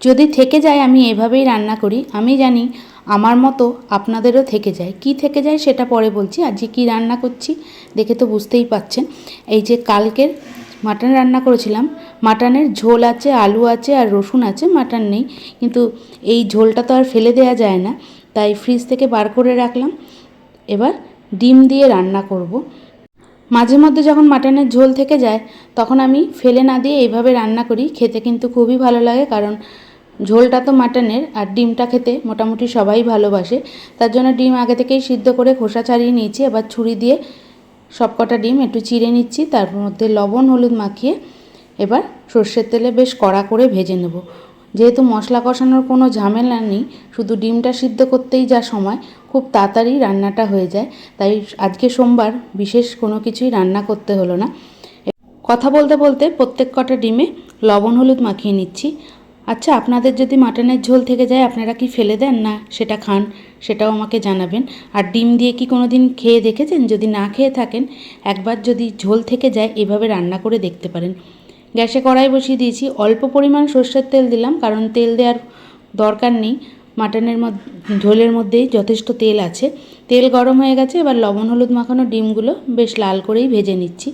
যদি থেকে যায় আমি এভাবেই রান্না করি, আমি জানি আমার মতো আপনাদেরও থেকে যায়। কি থেকে যায় সেটা পরে বলছি, আজকে কি রান্না করছি দেখে তো বুঝতেই পাচ্ছেন। এই যে কালকের মাটন রান্না করেছিলাম, মাটনের ঝোল আছে, আলু আছে আর রসুন আছে, মাটন নেই। কিন্তু এই ঝোলটা তো আর ফেলে দেওয়া যায় না, তাই ফ্রিজ থেকে বার করে রাখলাম। এবার ডিম দিয়ে রান্না করব। মাঝে মধ্যে যখন মাটনের ঝোল থেকে যায়, তখন আমি ফেলে না দিয়ে এইভাবে রান্না করি, খেতে কিন্তু খুবই ভালো লাগে কারণ ঝোলটা তো মাটনের আর ডিমটা খেতে মোটামুটি সবাই ভালোবাসে। তার জন্য ডিম আগে থেকেই সিদ্ধ করে খোসা ছাড়িয়ে নিয়েছি। এবার ছুরি দিয়ে সবকটা ডিম একটু চিড়ে নিচ্ছি, তার মধ্যে লবণ, হলুদ মাখিয়ে এবার সর্ষের তেলে বেশ কড়া করে ভেজে নেব। যেহেতু মশলা কষানোর কোনো ঝামেলা নেই, শুধু ডিমটা সিদ্ধ করতেই যা সময়, খুব তাড়াতাড়ি রান্নাটা হয়ে যায়। তাই আজকে সোমবার বিশেষ কোনো কিছুই রান্না করতে হলো না। কথা বলতে বলতে প্রত্যেক কটা ডিমে লবণ, হলুদ মাখিয়ে নিচ্ছি। আচ্ছা আপনাদের যদি মাটনের ঝোল থেকে যায়, আপনারা কি ফেলে দেন? না, সেটা খান, সেটাও আমাকে জানাবেন। আর ডিম দিয়ে কি কোনো দিন খেয়ে দেখেছেন? যদি না খেয়ে থাকেন, একবার যদি ঝোল থেকে যায়, এভাবে রান্না করে দেখতে পারেন। গ্যাসে কড়াই বসিয়ে দিয়েছি। অল্প পরিমাণ সর্ষের তেল দিলাম, কারণ তেল দেওয়ার দরকার নেই। মাটনের মধ্যে ঝোলের মধ্যেই যথেষ্ট তেল আছে। তেল গরম হয়ে গেছে, এবার লবণ, হলুদ মাখানো ডিমগুলো বেশ লাল করেই ভেজে নিচ্ছি।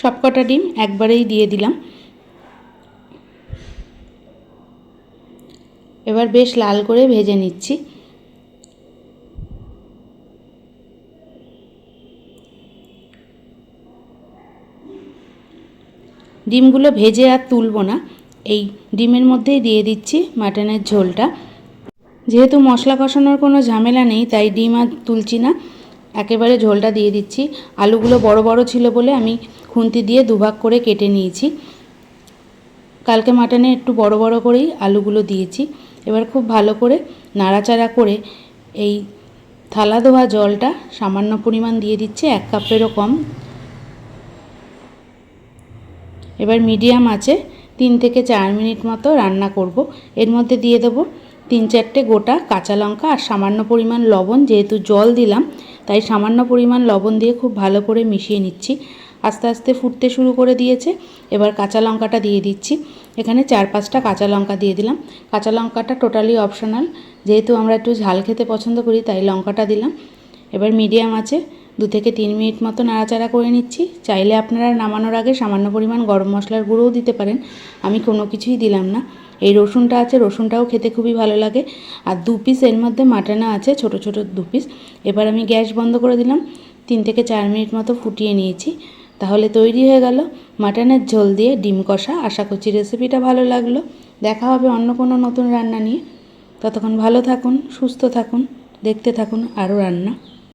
সবকটা ডিম একবারেই দিয়ে দিলাম। এবার বেশ লাল করে ভেজে নিচ্ছি। ডিমগুলো ভেজে আর তুলবো না। এই ডিমের মধ্যেই দিয়ে দিচ্ছি মাটনের ঝোলটা। যেহেতু মশলা কষানোর কোনো ঝামেলা নেই, তাই ডিম আর তুলছি না। একেবারে ঝোলটা দিয়ে দিচ্ছি। আলুগুলো বড় বড় ছিল বলে আমি খুন্তি দিয়ে দুভাগ করে কেটে নিয়েছি। কালকে মাটনে একটু বড় বড় করেই আলুগুলো দিয়েছি। এবার খুব ভালো করে নাড়াচাড়া করে এই থালা ধোয়া জলটা সামান্য পরিমাণ দিয়ে দিচ্ছে, এক কাপেরও কম। এবার মিডিয়াম আছে, তিন থেকে চার মিনিট মতো রান্না করব। এর মধ্যে দিয়ে দেবো তিন চারটে গোটা কাঁচা লঙ্কা আর সামান্য পরিমাণ লবণ, যেহেতু জল দিলাম, তাই সামান্য পরিমাণ লবণ দিয়ে খুব ভালো করে মিশিয়ে নিচ্ছি। আস্তে আস্তে ফুটতে শুরু করে দিয়েছে। এবার কাঁচা লঙ্কাটা দিয়ে দিচ্ছি। এখানে চার পাঁচটা কাঁচা লঙ্কা দিয়ে দিলাম। কাঁচা লঙ্কাটা টোটালি অপশনাল যেহেতু আমরা একটু ঝাল খেতে পছন্দ করি, তাই লঙ্কাটা দিলাম। এবার মিডিয়াম আছে। দু থেকে তিন মিনিট মতো নাড়াচাড়া করে নিচ্ছি। চাইলে আপনারা নামানোর আগে সামান্য পরিমাণ গরম মশলার গুঁড়োও দিতে পারেন। আমি কোনো কিছুই দিলাম না। এই রসুনটা আছে, রসুনটাও খেতে খুবই ভালো লাগে। আর দু পিস এর মধ্যে মাটানা আছে, ছোট ছোট দু পিস এবার আমি গ্যাস বন্ধ করে দিলাম। তিন থেকে চার মিনিট মতো ফুটিয়ে নিয়েছি। তাহলে তৈরি হয়ে গেল মাটনের ঝোল দিয়ে ডিম কষা। আশা করছি রেসিপিটা ভালো লাগল। দেখা হবে অন্য কোনো নতুন রান্না নিয়ে। ততক্ষণ ভালো থাকুন, সুস্থ থাকুন, দেখতে থাকুন, আরও রান্না।